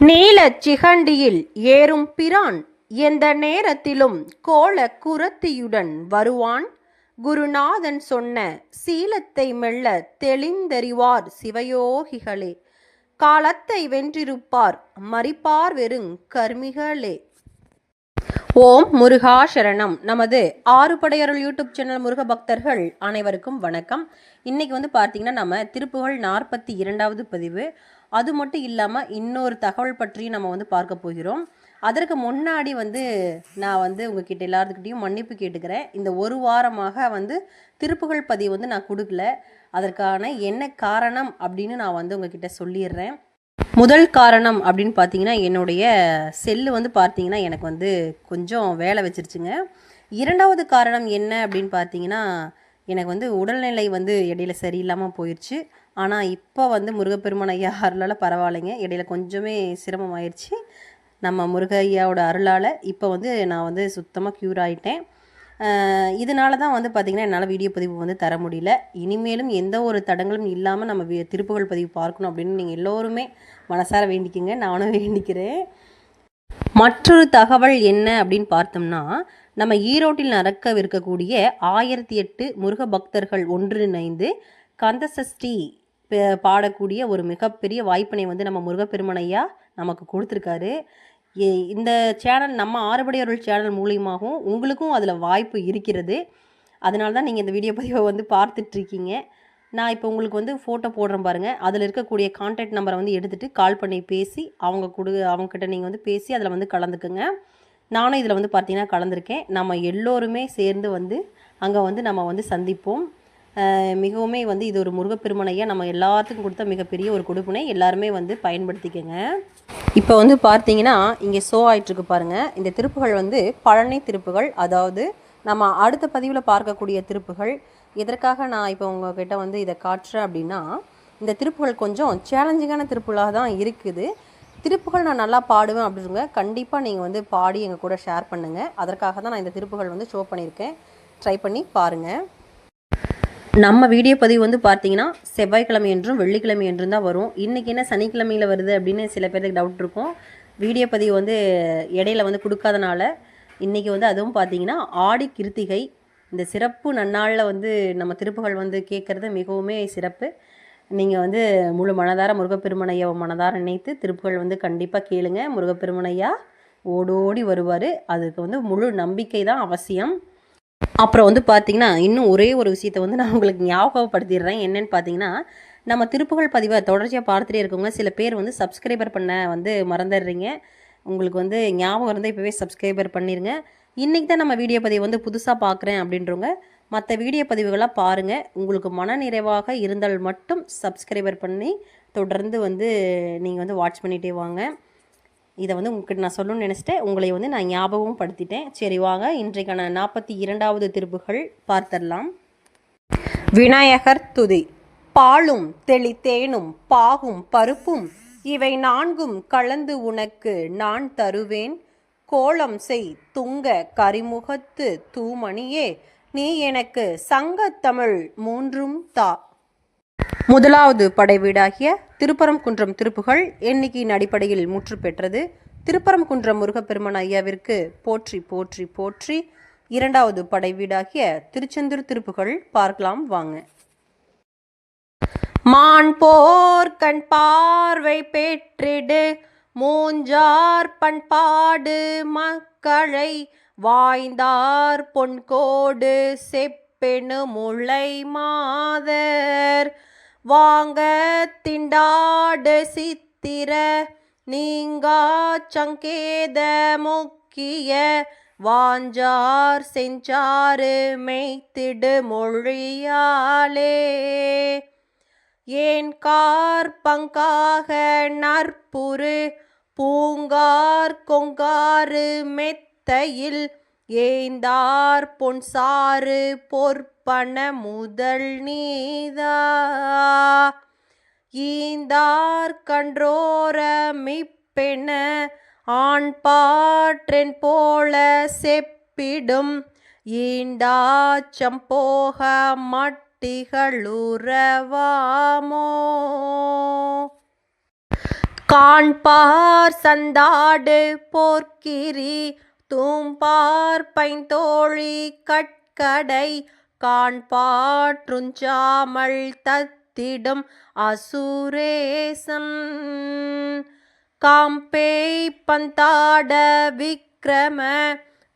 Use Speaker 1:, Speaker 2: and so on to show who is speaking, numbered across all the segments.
Speaker 1: நீலச் சிகண்டியில் ஏறும் பிரான் எந்த நேரத்திலும் கோல குரத்தியுடன் வருவான். குருநாதன் சொன்ன சீலத்தை மெல்ல தெளிந்தறிவார் சிவயோகிகளே. காலத்தை வென்றிருப்பார் மறிப்பார் வெறுங் கர்மிகளே. ஓம் முருகா சரணம். நமது ஆறுபடையருள் யூடியூப் சேனல் முருக பக்தர்கள் அனைவருக்கும் வணக்கம். இன்னைக்கு வந்து பார்த்தீங்கன்னா நம்ம திருப்புகழ் நாற்பத்தி இரண்டாவது பதிவு. அது மட்டும் இல்லாமல் இன்னொரு தகவல் பற்றியும் நம்ம வந்து பார்க்க போகிறோம். அதற்கு முன்னாடி வந்து நான் வந்து உங்ககிட்ட எல்லாத்துக்கிட்டையும் மன்னிப்பு கேட்டுக்கிறேன். இந்த ஒரு வாரமாக வந்து திருப்புகள் பதிவு வந்து நான் கொடுக்கல. அதற்கான என்ன காரணம் அப்படின்னு நான் வந்து உங்ககிட்ட சொல்லிடுறேன். முதல் காரணம் அப்படின்னு பார்த்தீங்கன்னா என்னுடைய செல்லு வந்து பார்த்தீங்கன்னா எனக்கு வந்து கொஞ்சம் வேலை வச்சிருச்சுங்க. இரண்டாவது காரணம் என்ன அப்படின்னு பார்த்தீங்கன்னா எனக்கு வந்து உடல்நிலை வந்து இடையில சரியில்லாமல் போயிடுச்சு ஆனால் இப்போ வந்து முருகப்பெருமான் ஐயா அருளால் பரவாயில்லைங்க. இடையில கொஞ்சமே சிரமம் ஆயிடுச்சு நம்ம முருகையாவோட அருளால் இப்போ வந்து நான் வந்து சுத்தமாக க்யூர் ஆகிட்டேன் இதனால தான் வந்து பார்த்திங்கன்னா என்னால் வீடியோ பதிவு வந்து தர முடியல. இனிமேலும் எந்த ஒரு தடங்களும் இல்லாமல் நம்ம வி- திருப்புகழ் பதிவு பார்க்கணும் அப்படின்னு நீங்கள் எல்லோருமே மனசார வேண்டிக்கோங்க. நானும் வேண்டிக்கிறேன். மற்றொரு தகவல் என்ன அப்படின்னு பார்த்தோம்னா நம்ம ஈரோட்டில் நடக்கவிருக்கக்கூடிய ஆயிரத்தி எட்டு முருக பக்தர்கள் ஒன்றிணைந்து கந்தசஷ்டி பாடக்கூடிய ஒரு மிகப்பெரிய வாய்ப்பினை வந்து நம்ம முருகப்பெருமனையா நமக்கு கொடுத்துருக்காரு. இந்த சேனல் நம்ம ஆறுபடையொருள் சேனல் மூலியமாகவும் உங்களுக்கும் அதில் வாய்ப்பு இருக்கிறது. அதனால தான் நீங்கள் இந்த வீடியோ பதிவை வந்து பார்த்துட்ருக்கீங்க. நான் இப்போ உங்களுக்கு வந்து ஃபோட்டோ போடுறேன் பாருங்கள் அதில் இருக்கக்கூடிய கான்டாக்ட் நம்பரை வந்து எடுத்துகிட்டு கால் பண்ணி பேசி அவங்க கொடு அவங்கக்கிட்ட நீங்கள் வந்து பேசி அதில் வந்து கலந்துக்குங்க. நானும் இதில் வந்து பார்த்தீங்கன்னா கலந்துருக்கேன். நம்ம எல்லோருமே சேர்ந்து வந்து அங்கே வந்து நம்ம வந்து சந்திப்போம். மிகவுமே வந்து இது ஒரு முருகப்பெருமனையாக நம்ம எல்லாத்துக்கும் கொடுத்த மிகப்பெரிய ஒரு கொடுப்பினை எல்லாருமே வந்து பயன்படுத்திக்கங்க. இப்போ வந்து பார்த்தீங்கன்னா இங்கே ஷோ ஆயிட்டிருக்கு பாருங்கள் இந்த திருப்புகள் வந்து பழனி திருப்புகள். அதாவது நம்ம அடுத்த பதிவில் பார்க்கக்கூடிய திருப்புகள். எதற்காக நான் இப்போ உங்ககிட்ட வந்து இதை காட்டுறேன் அப்படின்னா இந்த திருப்புகள் கொஞ்சம் சேலஞ்சிங்கான திருப்புகளாக தான் இருக்குது. திருப்புகள் நான் நல்லா பாடுவேன் அப்படிங்க கண்டிப்பாக நீங்கள் வந்து பாடி எங்கள் கூட ஷேர் பண்ணுங்கள் அதற்காக தான் நான் இந்த திருப்புகள் வந்து ஷோ பண்ணியிருக்கேன். ட்ரை பண்ணி பாருங்கள் நம்ம வீடியோ பதிவு வந்து பார்த்தீங்கன்னா செவ்வாய்க்கிழமை என்றும் வெள்ளிக்கிழமை என்றும் தான் வரும். இன்றைக்கி என்ன சனிக்கிழமையில் வருது அப்படின்னு சில பேருக்கு டவுட் இருக்கும். வீடியோ பதிவு வந்து இடையில வந்து கொடுக்காதனால இன்றைக்கி வந்து அதுவும் பார்த்தீங்கன்னா ஆடி கிருத்திகை. இந்த சிறப்பு நன்னாளில் வந்து நம்ம திருப்புகள் வந்து கேட்குறது மிகவுமே சிறப்பு. நீங்கள் வந்து முழு மனதார முருகப்பெருமனையா மனதார நினைத்து திருப்புகள் வந்து கண்டிப்பாக கேளுங்க. முருகப்பெருமனையா ஓடோடி வருவார். அதுக்கு வந்து முழு நம்பிக்கை தான் அவசியம். அப்புறம் வந்து பார்த்தீங்கன்னா இன்னும் ஒரே ஒரு விஷயத்தை வந்து நான் உங்களுக்கு ஞாபகப்படுத்திடுறேன். என்னென்னு பார்த்தீங்கன்னா நம்ம திருப்புகழ் பதிவை தொடர்ச்சியாக பார்த்துட்டே இருக்கவங்க சில பேர் வந்து சப்ஸ்கிரைபர் பண்ண வந்து மறந்துடுறீங்க. உங்களுக்கு வந்து ஞாபகம் இருந்தால் இப்போவே சப்ஸ்கிரைபர் பண்ணிடுங்க இன்றைக்கி தான் நம்ம வீடியோ பதிவு வந்து புதுசாக பார்க்குறேன் அப்படின்றவங்க மற்ற வீடியோ பதிவுகளாக பாருங்கள் உங்களுக்கு மன நிறைவாக இருந்தால் மட்டும் சப்ஸ்கிரைபர் பண்ணி தொடர்ந்து வந்து நீங்கள் வந்து வாட்ச் பண்ணிகிட்டே வாங்க. இதை வந்து உங்ககிட்ட நான் சொல்லணும்னு நினச்சிட்டேன். உங்களை வந்து நான் ஞாபகமும் படுத்திட்டேன். சரி வாங்க. இன்றைக்கான நாற்பத்தி இரண்டாவது திருப்புகள் பார்த்தரலாம் விநாயகர் துதி. பாலும் தெளித்தேனும் பாகும் பருப்பும் இவை நான்கும் கலந்து உனக்கு நான் தருவேன். கோலம் செய் துங்க கரிமுகத்து தூமணியே. நீ எனக்கு சங்கத்தமிழ் மூன்றும் தா முதலாவது படைவீடாகிய திருப்பரங்குன்றம் திருப்புகள் எண்ணிக்கையின் அடிப்படையில் முற்று பெற்றது. திருப்பரங்குன்றம் முருகப்பெருமன் ஐயாவிற்கு போற்றி போற்றி போற்றி இரண்டாவது படைவீடாகிய திருச்செந்தூர் திருப்புகள் பார்க்கலாம் வாங்க. மான் போர் கண் பார்வை பெற்றிடு மூஞ்சார் பண்பாடு மக்களை வாய்ந்தார் பொன்கோடு செப்பெனு முளை மாதர். வாங்க திண்டாடு சித்திர நீங்கா சங்கேத முக்கிய வாஞ்சார் செஞ்சாறு மெய்த்திடு மொழியாலே. ஏன் கார்பங்காக பங்காக பூங்கார் கொங்காறு மெத்தையில் ஏந்தார் பொன்சாறு பொற் முதல் நீதா. ஈந்தார் கன்றோரமிப்பென ஆண் பாற்றென் போல செப்பிடும். ஈண்டாச்சம் போக மட்டிகளுறவாமோ. காண்பார் சந்தாடு போர்க்கிரி தூம்பார் பைந்தோழி கட்கடை காண்பாற்றுஞ்சாமல் தத்திடும் அசுரேசன். காம்பேய் பந்தாட விக்ரம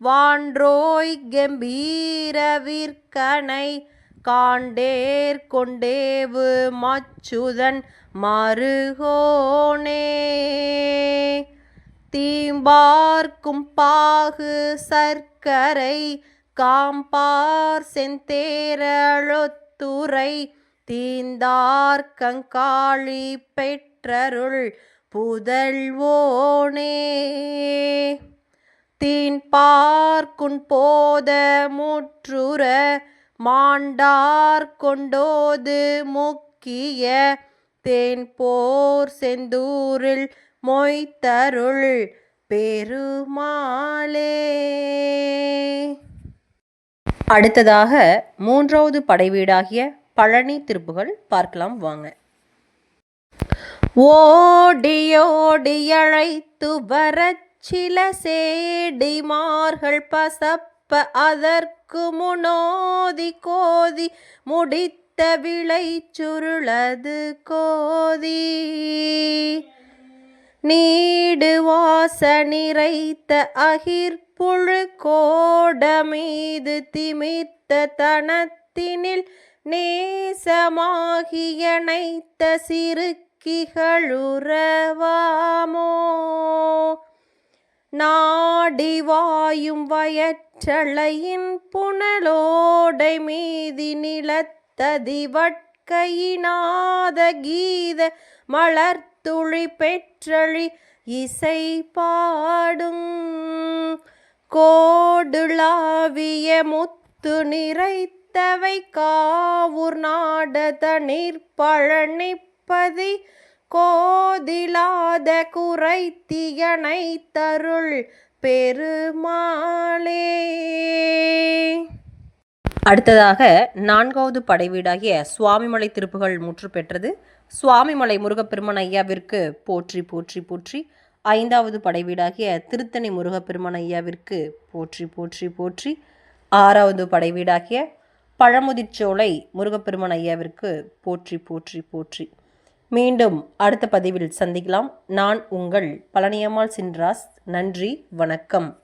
Speaker 1: வான்றோய் கம்பீர விற்கனை காண்டேர் கொண்டேவு மச்சுதன் மருகோனே. தீம்பார்க்கும் பாகு சர்க்கரை காம்பார் செந்தேரழொத்துரை தீந்தார் கங்காளி பெற்றருள் புதல்வோனே. தீன் போத முற்றுற மாண்டார் கொண்டோது முக்கிய தேன் போர் செந்தூரில் மொய்த்தருள் பெருமாளே. அடுத்ததாக மூன்றாவது படைவீடாகிய பழனி திருப்புகள் பார்க்கலாம் வாங்க. ஓடியோடி அழைத்து வரச் சில சேடிமார்கள் பசப்ப அதற்கு முனோதி கோதி முடித்த விளை சுருளது கோதி. நீடு வாச நிறைத்த அகிர் புழு கோடமீது திமித்த தனத்தினில் நேசமாகியனைத்த சிறுக்கிகளுறவாமோ? நாடி வாயும் வயற்றளையின் புனலோடை மீதி நிலத்ததிவட்கையினாத கீத மலர்த்துளி பெற்றழி இசை பாடும் கோடுளாவிய முத்து நிறைத்தவை காவூர் நாடத நீர்ப்பழனிப்பதி கோதிலாத குறைத்தியனை தருள் பெருமாளே. அடுத்ததாக நான்காவது படைவீடாகிய சுவாமிமலை திருப்புகள் முற்று பெற்றது சுவாமிமலை முருகப்பெருமன் ஐயாவிற்கு போற்றி போற்றி போற்றி ஐந்தாவது படைவீடாகிய திருத்தணி முருகப்பெருமன் ஐயாவிற்கு போற்றி போற்றி போற்றி. ஆறாவது படைவீடாகிய பழமுதிர்ச்சோலை முருகப்பெருமன் ஐயாவிற்கு போற்றி போற்றி போற்றி. மீண்டும் அடுத்த பதிவில் சந்திக்கலாம். நான் உங்கள் பழனியம்மாள் சின்ராஸ். நன்றி வணக்கம்.